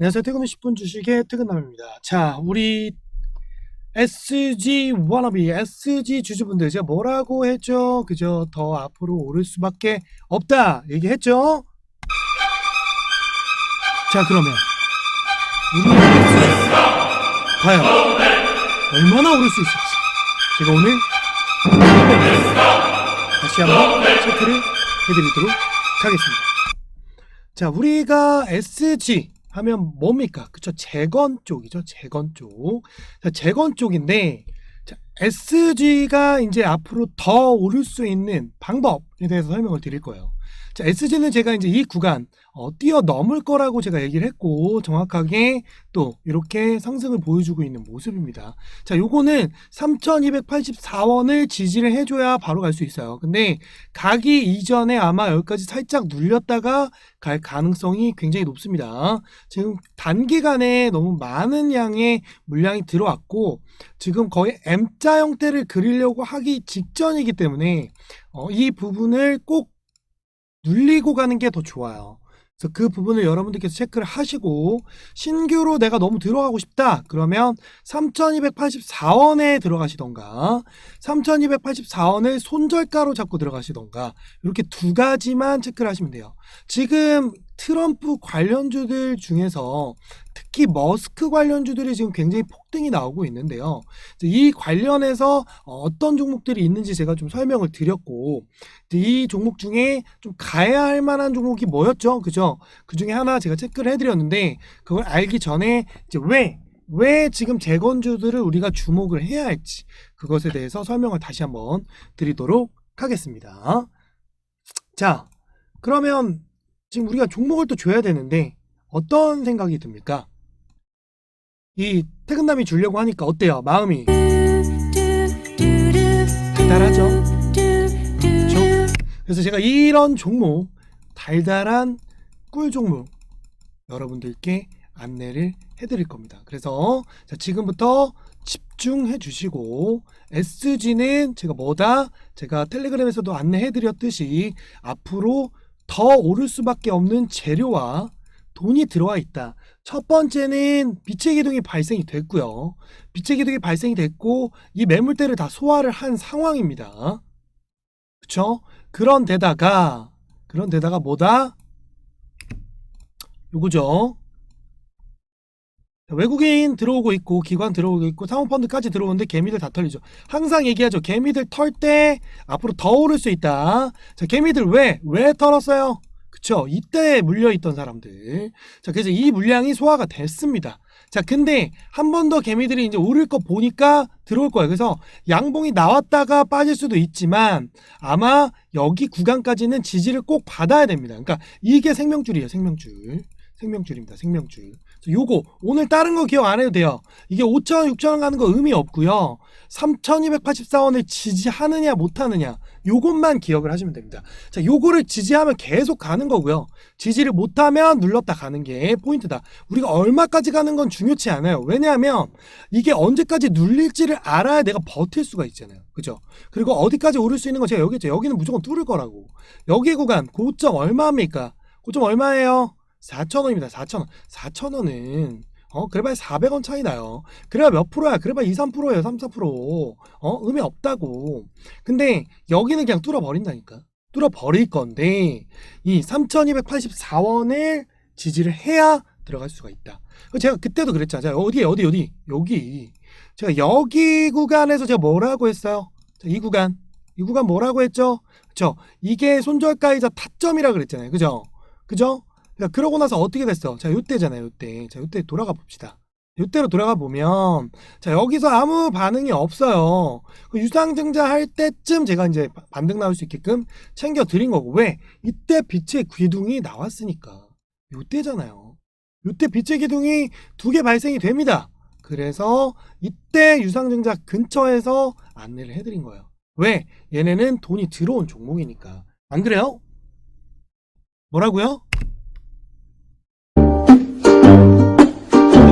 안녕하세요. 퇴근 후 10분 주식의 퇴근남입니다. 자, 우리 SG 워너비, SG 주주분들 제가 뭐라고 했죠? 그죠? 더 앞으로 오를 수밖에 없다 얘기했죠? 자, 그러면 우리 과연 얼마나 오를 수 있을지 제가 오늘 다시 한번 체크를 해드리도록 하겠습니다. 자, 우리가 SG 하면 뭡니까? 그쵸? 재건 쪽이죠. 재건 쪽. 자, 재건 쪽인데, 자, SG가 이제 앞으로 더 오를 수 있는 방법에 대해서 설명을 드릴 거예요. 자, SG는 제가 이제 이 구간, 어, 뛰어넘을 거라고 제가 얘기를 했고, 정확하게 또 이렇게 상승을 보여주고 있는 모습입니다. 자, 요거는 3284원을 지지를 해줘야 바로 갈 수 있어요. 근데 가기 이전에 아마 여기까지 살짝 눌렸다가 갈 가능성이 굉장히 높습니다. 지금 단기간에 너무 많은 양의 물량이 들어왔고 지금 거의 M자 형태를 그리려고 하기 직전이기 때문에 어, 이 부분을 꼭 눌리고 가는 게 더 좋아요. 그래서 그 부분을 여러분들께서 체크를 하시고 신규로 내가 너무 들어가고 싶다 그러면 3284원에 들어가시던가 3284원을 손절가로 잡고 들어가시던가 이렇게 두 가지만 체크를 하시면 돼요. 지금 트럼프 관련주들 중에서 특히 머스크 관련주들이 지금 굉장히 폭등이 나오고 있는데요. 이 관련해서 어떤 종목들이 있는지 제가 좀 설명을 드렸고 이 종목 중에 좀 가야 할 만한 종목이 뭐였죠? 그죠? 그 중에 하나 제가 체크를 해드렸는데 그걸 알기 전에 이제 왜왜 지금 재건주들을 우리가 주목을 해야 할지 그것에 대해서 설명을 다시 한번 드리도록 하겠습니다. 자, 그러면 지금 우리가 종목을 또 줘야 되는데 어떤 생각이 듭니까? 이 퇴근남이 주려고 하니까 어때요? 마음이 달달하죠? 그렇죠? 그래서 제가 이런 종목 달달한 꿀 종목 여러분들께 안내를 해드릴 겁니다. 그래서 자, 지금부터 집중해 주시고 SG는 제가 뭐다? 제가 텔레그램에서도 안내해 드렸듯이 앞으로 더 오를 수밖에 없는 재료와 돈이 들어와 있다. 첫 번째는 빛의 기둥이 발생이 됐고요. 빛의 기둥이 발생이 됐고 이 매물대를 다 소화를 한 상황입니다. 그쵸? 그런 데다가 그런 데다가 뭐다? 요거죠. 외국인 들어오고 있고 기관 들어오고 있고 사모펀드까지 들어오는데 개미들 다 털리죠. 항상 얘기하죠. 개미들 털 때 앞으로 더 오를 수 있다. 자, 개미들 왜? 왜 털었어요? 그쵸? 이때 물려있던 사람들. 자, 그래서 이 물량이 소화가 됐습니다. 자, 근데 한 번 더 개미들이 이제 오를 거 보니까 들어올 거예요. 그래서 양봉이 나왔다가 빠질 수도 있지만 아마 여기 구간까지는 지지를 꼭 받아야 됩니다. 그러니까 이게 생명줄이에요. 생명줄. 생명줄입니다. 생명줄. 요거 오늘 다른 거 기억 안 해도 돼요. 이게 5,000원, 6,000원 가는 거 의미 없고요. 3,284원을 지지하느냐 못하느냐 요것만 기억을 하시면 됩니다. 자, 요거를 지지하면 계속 가는 거고요. 지지를 못하면 눌렀다 가는 게 포인트다. 우리가 얼마까지 가는 건 중요치 않아요. 왜냐하면 이게 언제까지 눌릴지를 알아야 내가 버틸 수가 있잖아요. 그죠? 그리고 어디까지 오를 수 있는 건 제가 여기 있죠. 여기는 무조건 뚫을 거라고. 여기 구간 고점 얼마입니까? 고점 얼마예요? 4,000원입니다. 4,000원. 4,000원은 어, 그래봐야 400원 차이 나요. 그래야 몇 프로야? 그래봐야 2, 3%예요. 3, 4%. 어, 의미 없다고. 근데 여기는 그냥 뚫어 버린다니까. 뚫어 버릴 건데 이 3,284원을 지지를 해야 들어갈 수가 있다. 제가 그때도 그랬잖아요. 어디 어디 어디 여기. 제가 여기 구간에서 제가 뭐라고 했어요? 자, 이 구간. 이 구간 뭐라고 했죠? 그죠? 이게 손절가이자 타점이라 그랬잖아요. 그죠? 그죠? 그러니까 그러고 나서 어떻게 됐어? 자, 요때잖아요, 요때. 자, 요때 돌아가 봅시다. 요때로 돌아가 보면, 자, 여기서 아무 반응이 없어요. 그 유상증자 할 때쯤 제가 이제 반등 나올 수 있게끔 챙겨 드린 거고, 왜? 이때 빛의 기둥이 나왔으니까. 요때잖아요. 요때 빛의 기둥이 두 개 발생이 됩니다. 그래서 이때 유상증자 근처에서 안내를 해드린 거예요. 왜? 얘네는 돈이 들어온 종목이니까. 안 그래요? 뭐라고요?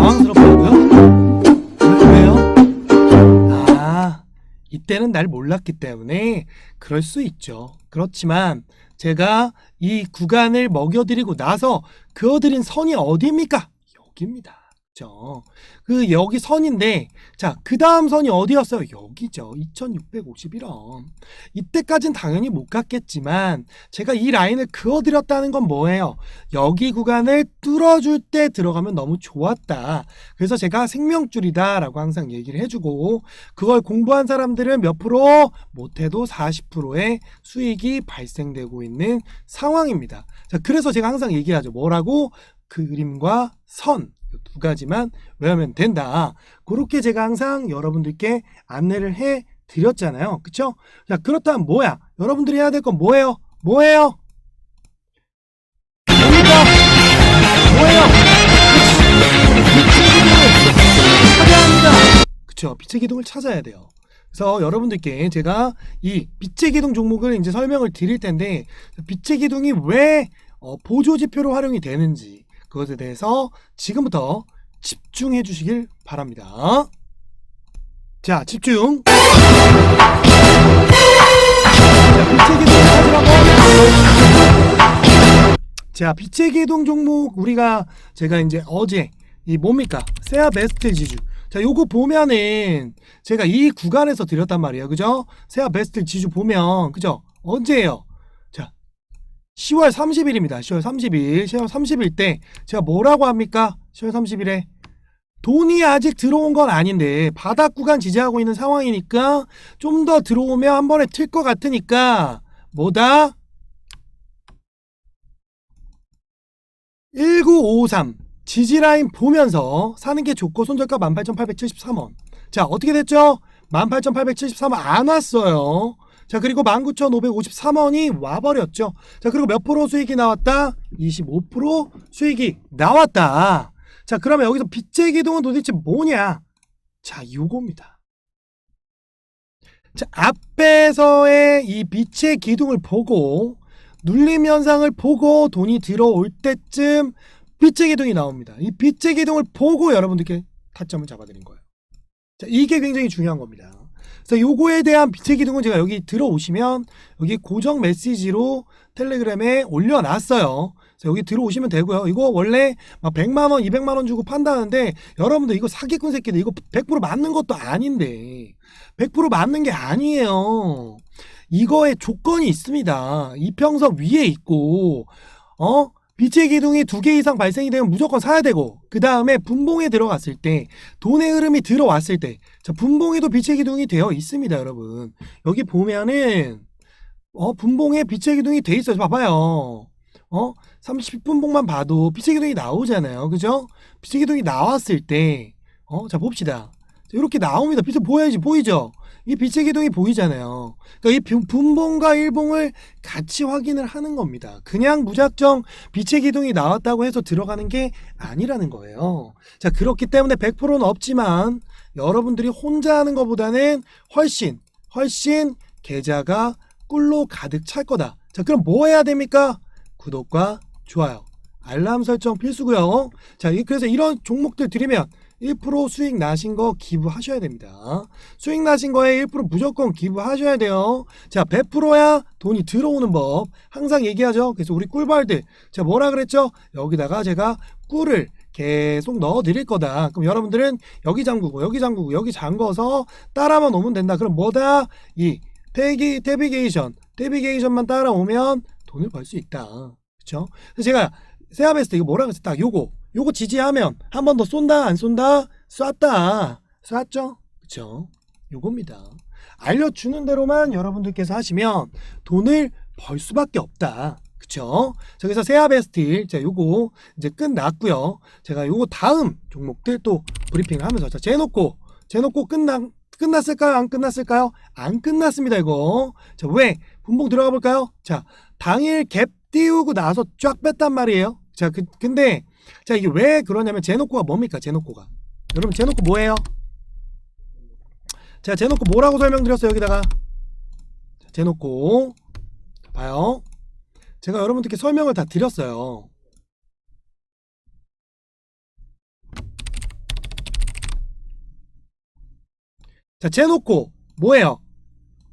당황스럽다고요? 왜요? 아, 이때는 날 몰랐기 때문에 그럴 수 있죠. 그렇지만 제가 이 구간을 먹여드리고 나서 그어드린 선이 어디입니까? 여기입니다. 그죠? 그 여기 선인데 자, 그 다음 선이 어디였어요? 여기죠. 2651원. 이때까진 당연히 못 갔겠지만 제가 이 라인을 그어 드렸다는 건 뭐예요? 여기 구간을 뚫어 줄 때 들어가면 너무 좋았다. 그래서 제가 생명줄이다라고 항상 얘기를 해 주고 그걸 공부한 사람들은 몇 프로? 못 해도 40%의 수익이 발생되고 있는 상황입니다. 자, 그래서 제가 항상 얘기하죠. 뭐라고? 그림과 선. 이두 가지만 외우면 된다. 그렇게 제가 항상 여러분들께 안내를 해 드렸잖아요. 그쵸? 자, 그렇다면 뭐야? 여러분들이 해야 될 건 뭐예요? 뭐예요? 뭡니까? 뭐예요? 빛의 기둥을 찾아야 합니다. 그쵸? 빛의 기둥을 찾아야 돼요. 그래서 여러분들께 제가 이 빛의 기둥 종목을 이제 설명을 드릴 텐데 빛의 기둥이 왜 어, 보조 지표로 활용이 되는지 그것에 대해서 지금부터 집중해 주시길 바랍니다. 자, 집중. 자, 빛의 기둥 종목 우리가 제가 이제 어제 이 뭡니까? 세아 베스트 지주. 자, 요거 보면은 제가 이 구간에서 드렸단 말이에요. 그죠? 세아 베스트 지주 보면 그죠? 언제예요? 자, 10월 30일입니다. 10월 30일. 10월 30일 때 제가 뭐라고 합니까? 10월 30일에 돈이 아직 들어온 건 아닌데 바닥 구간 지지하고 있는 상황이니까 좀 더 들어오면 한 번에 틀것 같으니까 뭐다? 1953 지지라인 보면서 사는 게 좋고 손절가 18,873원. 자, 어떻게 됐죠? 18,873원 안 왔어요. 자, 그리고 19,553원이 와버렸죠. 자, 그리고 몇 프로 수익이 나왔다? 25% 수익이 나왔다. 자, 그러면 여기서 빛의 기둥은 도대체 뭐냐? 자, 요겁니다. 자, 앞에서의 이 빛의 기둥을 보고 눌림 현상을 보고 돈이 들어올 때쯤 빛의 기둥이 나옵니다. 이 빛의 기둥을 보고 여러분들께 타점을 잡아드린 거예요. 자, 이게 굉장히 중요한 겁니다. 그래서 요거에 대한 빛의 기둥은 제가 여기 들어오시면 여기 고정 메시지로 텔레그램에 올려놨어요. 여기 들어오시면 되고요. 이거 원래 막 100만 원, 200만 원 주고 판다는데 여러분들 이거 사기꾼 새끼들 이거 100% 맞는 것도 아닌데 100% 맞는 게 아니에요. 이거에 조건이 있습니다. 이평선 위에 있고 어 빛의 기둥이 두 개 이상 발생이 되면 무조건 사야 되고 그 다음에 분봉에 들어갔을 때 돈의 흐름이 들어왔을 때 자, 분봉에도 빛의 기둥이 되어 있습니다, 여러분. 여기 보면은 어 분봉에 빛의 기둥이 돼 있어요. 봐봐요. 어 30분봉만 봐도 빛의 기둥이 나오잖아요, 그죠? 빛의 기둥이 나왔을 때 어 자 봅시다. 자, 이렇게 나옵니다. 빛이 보여야지 보이죠? 이 빛의 기둥이 보이잖아요. 그러니까 이 분- 분봉과 일봉을 같이 확인을 하는 겁니다. 그냥 무작정 빛의 기둥이 나왔다고 해서 들어가는 게 아니라는 거예요. 자, 그렇기 때문에 100%는 없지만 여러분들이 혼자 하는 것보다는 훨씬, 훨씬 계좌가 꿀로 가득 찰 거다. 자, 그럼 뭐 해야 됩니까? 구독과 좋아요, 알람 설정 필수고요. 자, 이- 그래서 이런 종목들 드리면 1% 수익 나신 거 기부하셔야 됩니다. 수익 나신 거에 1% 무조건 기부하셔야 돼요. 자, 100%야 돈이 들어오는 법. 항상 얘기하죠. 그래서 우리 꿀벌들. 제가 뭐라 그랬죠? 여기다가 제가 꿀을 계속 넣어 드릴 거다. 그럼 여러분들은 여기 잠그고 여기 잠그고 여기 잠궈서 따라만 오면 된다. 그럼 뭐다? 이 태기 태비게이션, 태비게이션만 따라오면 돈을 벌 수 있다. 그렇죠? 그래서 제가 세아베스트 이거 뭐라 그랬어? 딱 요거. 요거 지지하면 한 번 더 쏜다 안 쏜다? 쐈다. 쐈죠? 그쵸? 요겁니다. 알려주는 대로만 여러분들께서 하시면 돈을 벌 수밖에 없다. 그쵸? 자, 그래서 세아베스틸. 자 요거 이제 끝났고요. 제가 요거 다음 종목들 또 브리핑을 하면서 자 재놓고 재놓고 끝나 끝났을까요? 안 끝났을까요? 안 끝났습니다 이거. 자 왜? 분봉 들어가 볼까요? 자 당일 갭 띄우고 나서 쫙 뺐단 말이에요. 자 그, 근데 자 이게 왜 그러냐면 제노코가 뭡니까 제노코가 여러분 제노코 뭐예요? 제가 제노코 뭐라고 설명드렸어요 여기다가 자, 제노코 봐요 제가 여러분들께 설명을 다 드렸어요 자 제노코 뭐예요?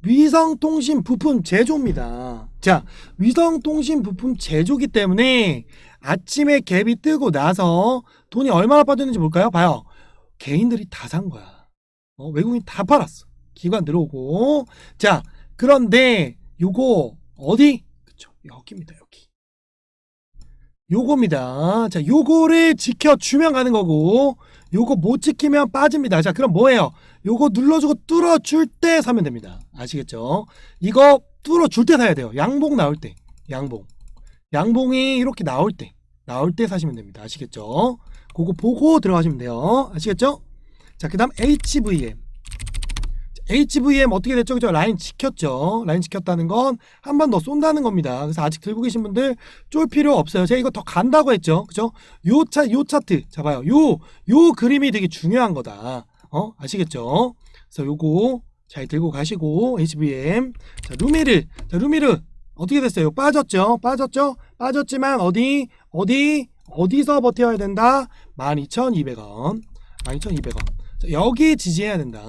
위성통신 부품 제조입니다. 자, 위성 통신 부품 제조기 때문에 아침에 갭이 뜨고 나서 돈이 얼마나 빠졌는지 볼까요? 봐요. 개인들이 다 산 거야. 어, 외국인 다 팔았어. 기관 들어오고. 자, 그런데 요거 어디? 그쵸. 여기입니다. 여기. 요겁니다. 자, 요거를 지켜주면 가는 거고, 요거 못 지키면 빠집니다. 자, 그럼 뭐예요? 요거 눌러주고 뚫어줄 때 사면 됩니다. 아시겠죠? 이거 뚫어줄 때 사야 돼요. 양봉 나올 때. 양봉. 양봉이 이렇게 나올 때. 나올 때 사시면 됩니다. 아시겠죠? 그거 보고 들어가시면 돼요. 아시겠죠? 자, 그 다음 HVM. HVM 어떻게 됐죠? 그죠? 라인 지켰죠? 라인 지켰다는 건 한 번 더 쏜다는 겁니다. 그래서 아직 들고 계신 분들 쫄 필요 없어요. 제가 이거 더 간다고 했죠? 그죠? 요 차, 요 차트. 잡아요. 요, 요 그림이 되게 중요한 거다. 어? 아시겠죠? 그래서 요거 잘 들고 가시고, HVM. 자, 루미르. 자, 루미르. 어떻게 됐어요? 빠졌죠? 빠졌죠? 빠졌지만 어디, 어디, 어디서 버텨야 된다? 12,200원. 12,200원. 자, 여기 지지해야 된다.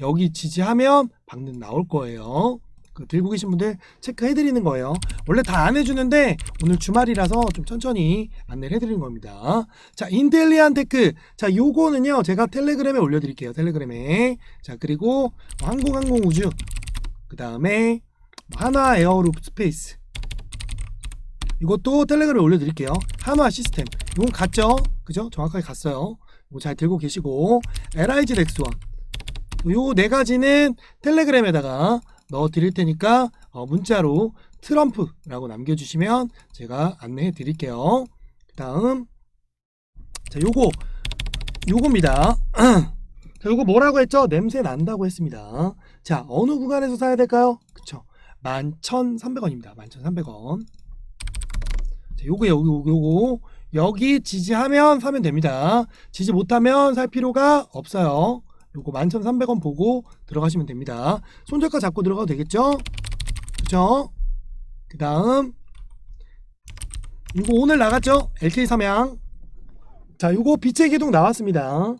여기 지지하면 방금 나올 거예요. 그 들고 계신 분들 체크해 드리는 거예요. 원래 다 안 해주는데 오늘 주말이라서 좀 천천히 안내를 해드리는 겁니다. 자, 인텔리안 테크. 자, 요거는요 제가 텔레그램에 올려드릴게요. 텔레그램에. 자, 그리고 뭐 항공항공 우주. 그 다음에 하나 에어로 스페이스. 이것도 텔레그램에 올려드릴게요. 한화 시스템. 이건 갔죠? 그죠? 정확하게 갔어요. 이거 잘 들고 계시고 LIG 넥스원. 요 네 가지는 텔레그램에다가 넣어 드릴 테니까 어, 문자로 트럼프라고 남겨주시면 제가 안내해 드릴게요. 그 다음 자 요거 요겁니다. 자 요거 뭐라고 했죠? 냄새 난다고 했습니다. 자 어느 구간에서 사야 될까요? 그쵸 11,300원입니다. 11,300원. 자 요거 요거 요거 여기 지지하면 사면 됩니다. 지지 못하면 살 필요가 없어요. 요거 11,300원 보고 들어가시면 됩니다. 손절가 잡고 들어가도 되겠죠? 그죠? 그 다음 이거 오늘 나갔죠? LK 삼양 자 요거 빛의 기둥 나왔습니다.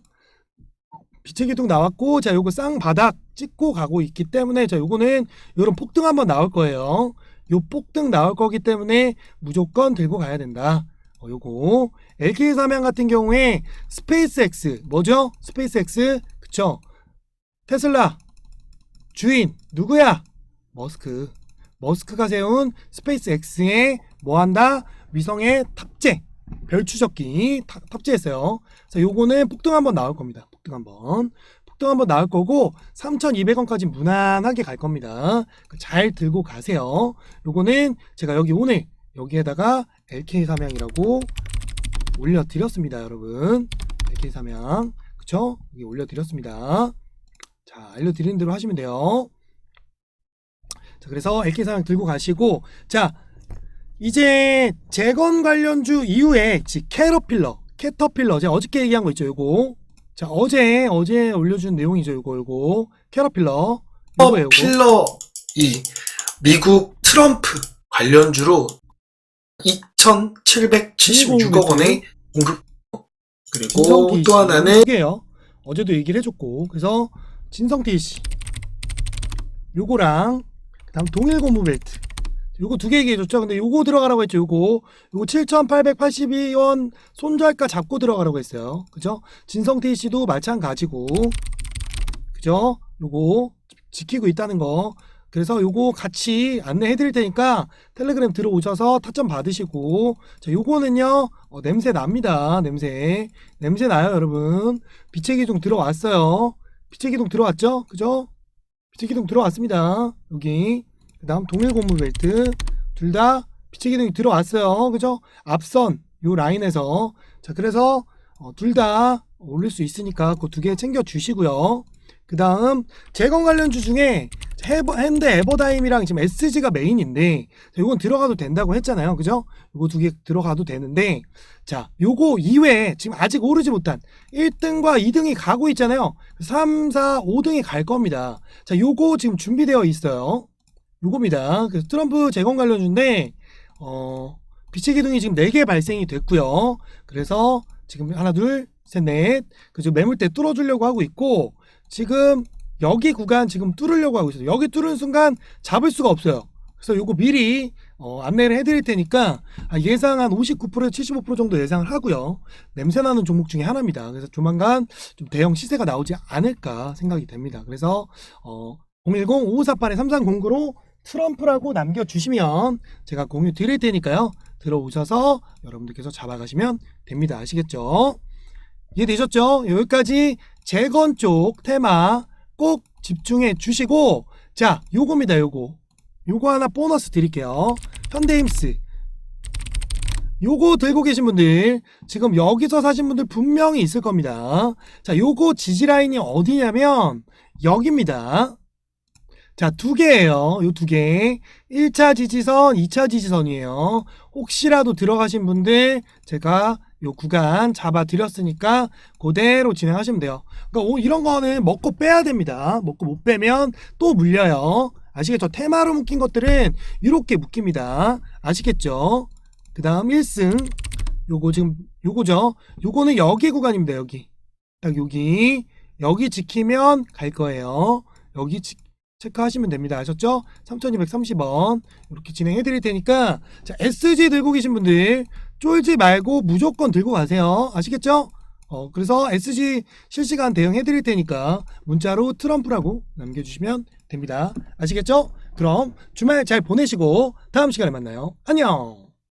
빛의 기둥 나왔고 자 요거 쌍바닥 찍고 가고 있기 때문에 자 요거는 요런 폭등 한번 나올 거예요. 요 폭등 나올 거기 때문에 무조건 들고 가야 된다. 어, 요거 LK 삼양 같은 경우에 스페이스X 뭐죠? 스페이스X 그쵸? 테슬라 주인 누구야? 머스크. 머스크가 세운 스페이스X에 뭐한다? 위성의 탑재 별 추적기 탑, 탑재했어요. 자, 요거는 폭등 한번 나올 겁니다. 폭등 한번. 폭등 한번 나올 거고 3,200원까지 무난하게 갈 겁니다. 잘 들고 가세요. 요거는 제가 여기 오늘 여기에다가 LK 삼양이라고 올려 드렸습니다, 여러분. LK 삼양. 그쵸? 여기 올려드렸습니다. 자, 알려드리는 대로 하시면 돼요. 자, 그래서 LK 삼양 들고 가시고, 자, 이제 재건 관련주 이후에 지 캐러필러, 캐터필러, 제가 어저께 얘기한 거 있죠, 요거. 자, 어제, 어제 올려준 내용이죠, 요거, 요거. 캐러필러. 요거예요, 요거. 필러 이 미국 트럼프 관련주로 2,776억 원의 공급 그리고 또 하나는 두 개요. 어제도 얘기를 해줬고 그래서 진성 TC 요거랑 그다음 동일 고무 벨트 요거 두 개 얘기해줬죠. 근데 요거 들어가라고 했죠. 요거 요거 7,882원 손절가 잡고 들어가라고 했어요. 그죠? 진성 TC도 마찬가지고 그죠? 요거 지키고 있다는 거. 그래서 요거 같이 안내해 드릴 테니까 텔레그램 들어오셔서 타점 받으시고 자 요거는요 어, 냄새 납니다 냄새. 냄새 나요 여러분. 빛의 기둥 들어왔어요. 빛의 기둥 들어왔죠? 그죠? 빛의 기둥 들어왔습니다. 여기. 그 다음 동일 고무 벨트. 둘 다 빛의 기둥이 들어왔어요. 그죠? 앞선 요 라인에서. 자 그래서 어, 둘 다 올릴 수 있으니까 그 두 개 챙겨 주시고요. 그 다음 재건 관련주 중에 해버, 핸드 에버다임이랑 지금 SG가 메인인데 자, 요건 들어가도 된다고 했잖아요. 그죠? 요거 두 개 들어가도 되는데 자 요거 이외에 지금 아직 오르지 못한 1등과 2등이 가고 있잖아요. 3, 4, 5등이 갈 겁니다. 자 요거 지금 준비되어 있어요. 요겁니다. 그래서 트럼프 재건 관련주인데 어 빛의 기둥이 지금 4개 발생이 됐고요. 그래서 지금 하나 둘 셋 넷 그죠 매물대 뚫어주려고 하고 있고 지금 여기 구간 지금 뚫으려고 하고 있어요. 여기 뚫은 순간 잡을 수가 없어요. 그래서 요거 미리 어, 안내를 해드릴 테니까 아, 예상 한 59%에서 75% 정도 예상을 하고요. 냄새나는 종목 중에 하나입니다. 그래서 조만간 좀 대형 시세가 나오지 않을까 생각이 됩니다. 그래서 어, 010-5548-3309로 트럼프라고 남겨주시면 제가 공유 드릴 테니까요. 들어오셔서 여러분들께서 잡아가시면 됩니다. 아시겠죠? 이해되셨죠? 여기까지 재건 쪽 테마 꼭 집중해 주시고 자 요겁니다 요거. 요거 하나 보너스 드릴게요. 현대임스. 요거 들고 계신 분들 지금 여기서 사신 분들 분명히 있을 겁니다. 자 요거 지지라인이 어디냐면 여기입니다 자 두 개예요 요 두 개 1차 지지선 2차 지지선이에요 혹시라도 들어가신 분들 제가 요 구간 잡아 드렸으니까 그대로 진행하시면 돼요 그러니까 오- 이런 거는 먹고 빼야 됩니다. 먹고 못 빼면 또 물려요. 아시겠죠? 테마로 묶인 것들은 이렇게 묶입니다. 아시겠죠? 그 다음 1승. 요거 지금, 요거죠? 요거는 여기 구간입니다. 여기. 딱 여기. 여기 지키면 갈 거예요. 여기 지- 체크하시면 됩니다. 아셨죠? 3230원. 이렇게 진행해 드릴 테니까. 자, SG 들고 계신 분들 쫄지 말고 무조건 들고 가세요. 아시겠죠? 어, 그래서 SG 실시간 대응해 드릴 테니까 문자로 트럼프라고 남겨주시면 됩니다. 아시겠죠? 그럼 주말 잘 보내시고 다음 시간에 만나요. 안녕!